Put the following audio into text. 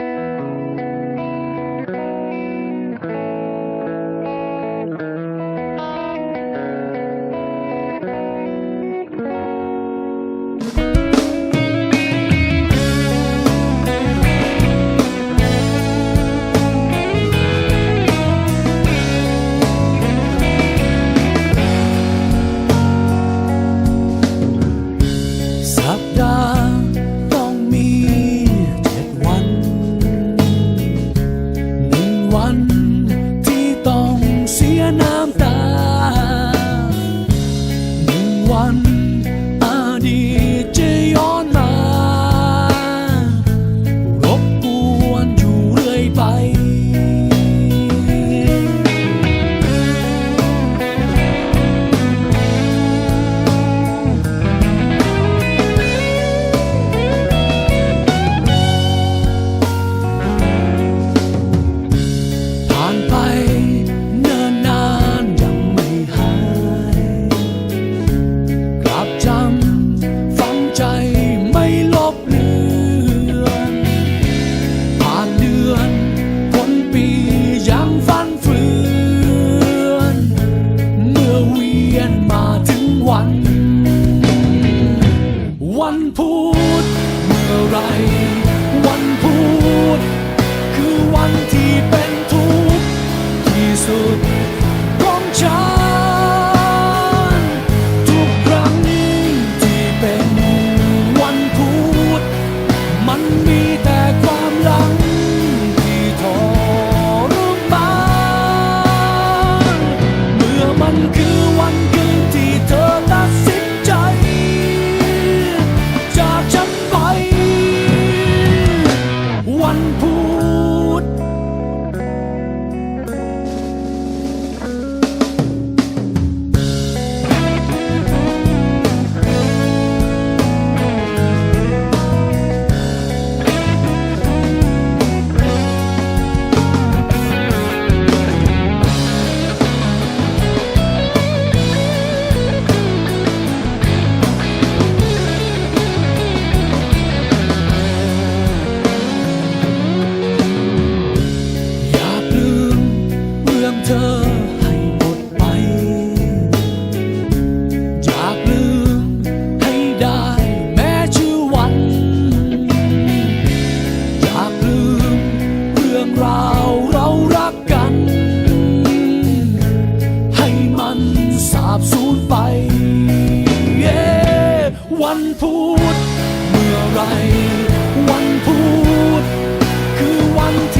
สั พูดเมื่อไร วันพูดคือวันที่เป็นทุกข์ที่สุด ธอให้หมดไป อยากลืมให้ได้แม้ชื่อวัน อยากลืมเรื่องราวเรารักกัน ให้มันสาบสูญไป วันพุธเมื่อไร วันพุธคือวันที่